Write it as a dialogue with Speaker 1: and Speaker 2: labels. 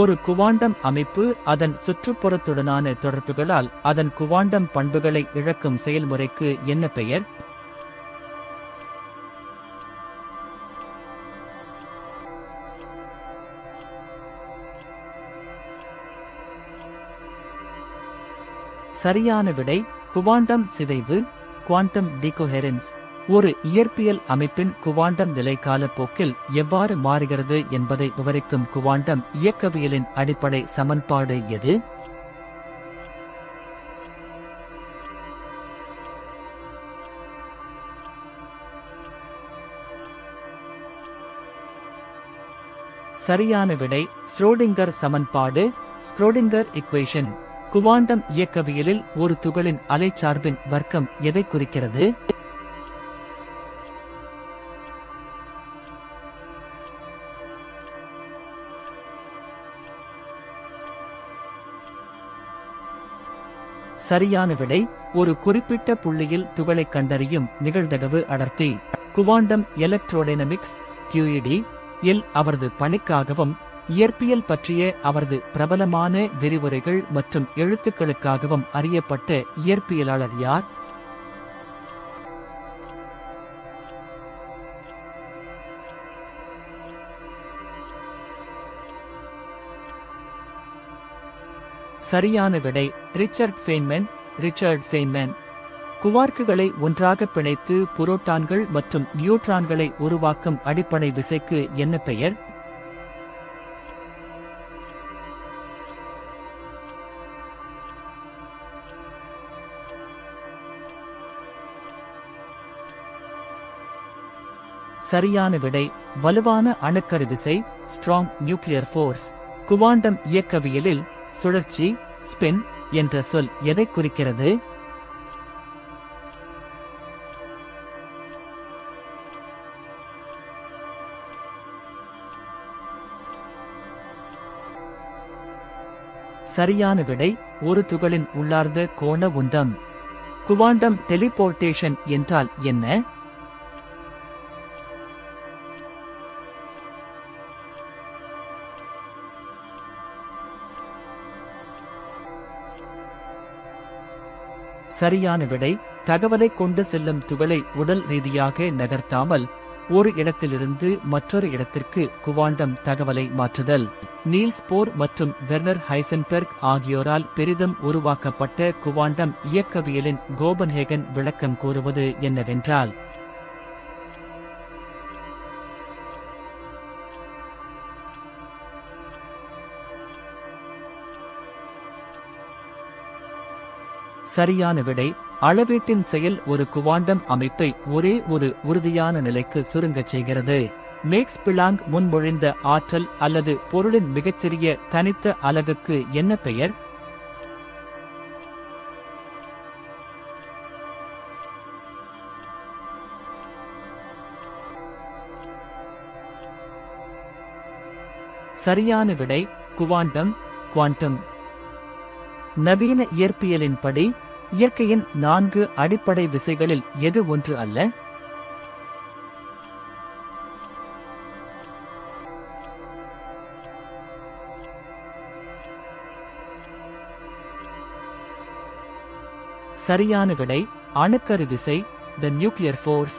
Speaker 1: ஒரு குவாண்டம் அமைப்பு அதன் சுற்றுப்புறத்துடனான தொடர்புகளால் அதன் குவாண்டம் பண்புகளை இழக்கும் செயல்முறைக்கு என்ன பெயர்? சரியான விடை குவாண்டம் சிதைவு குவாண்டம் டிகோஹெரன்ஸ். ஒரு இயற்பியல் அமைப்பின் குவாண்டம் நிலை காலப்போக்கில் எவ்வாறு மாறுகிறது என்பதை விவரிக்கும் குவாண்டம் இயக்கவியலின் அடிப்படை சமன்பாடு எது? சரியான விடை ஸ்ரோடிங்கர் சமன்பாடு. ஸ்க்ரோடிங்கர் இக்குவேஷன் குவாண்டம் இயக்கவியலில் ஒரு துகளின் அலைச்சார்பின் வர்க்கம் எதை குறிக்கிறது? சரியான விடை ஒரு குறிப்பிட்ட புள்ளியில் துகளை கண்டறியும் நிகழ்தகவு அடர்த்தி. குவாண்டம் எலக்ட்ரோடைனமிக்ஸ் கியூஇடி இல் அவரது பணிக்காகவும் இயற்பியல் பற்றிய அவரது பிரபலமான விரிவுரைகள் மற்றும் எழுத்துக்களுக்காகவும் அறியப்பட்ட இயற்பியலாளர் யார்? சரியான விடை ரிச்சர்ட் ஃபெய்ன்மேன் ரிச்சர்ட் ஃபெய்ன்மேன். குவார்க்குகளை ஒன்றாக பிணைத்து புரோட்டான்கள் மற்றும் நியூட்ரான்களை உருவாக்கும் அடிப்படை விசைக்கு என்ன பெயர்? சரியான விடை வலுவான அணுக்கரு விசை ஸ்ட்ராங் நியூக்ளியர் ஃபோர்ஸ் குவாண்டம் இயக்கவியலில் சுழற்சி ஸ்பின் என்ற சொல் எதை குறிக்கிறது? சரியான விடை ஒரு துகளின் உள்ளார்ந்த கோண உந்தம். குவாண்டம் டெலிபோர்டேஷன் என்றால் என்ன? சரியான விடை தகவலை கொண்டு செல்லும் துகளை உடல் ரீதியாக நகர்த்தாமல் ஒரு இடத்திலிருந்து மற்றொரு இடத்திற்கு குவாண்டம் தகவலை மாற்றுதல். நீல்ஸ் போர் மற்றும் வெர்னர் ஹைசன்பெர்க் ஆகியோரால் பெரிதும் உருவாக்கப்பட்ட குவாண்டம் இயக்கவியலின் கோபன்ஹேகன் விளக்கம் கூறுவது என்னவென்றால் சரியான விடை அளவீட்டின் செயல் ஒரு குவாண்டம் அமைப்பை ஒரே ஒரு உறுதியான நிலைக்கு சுருங்கச் செய்கிறது. மேக்ஸ் பிளாங் முன்மொழிந்த ஆற்றல் அல்லது பொருளின் மிகச்சிறிய தனித்த அலகுக்கு என்ன பெயர்? சரியான விடை குவாண்டம் குவாண்டம். நவீன இயற்பியலின்படி இயற்கையின் நான்கு அடிப்படை விசைகளில் எது ஒன்று அல்ல? சரியான விடை அணுக்கரு விசை த நியூக்ளியர் ஃபோர்ஸ்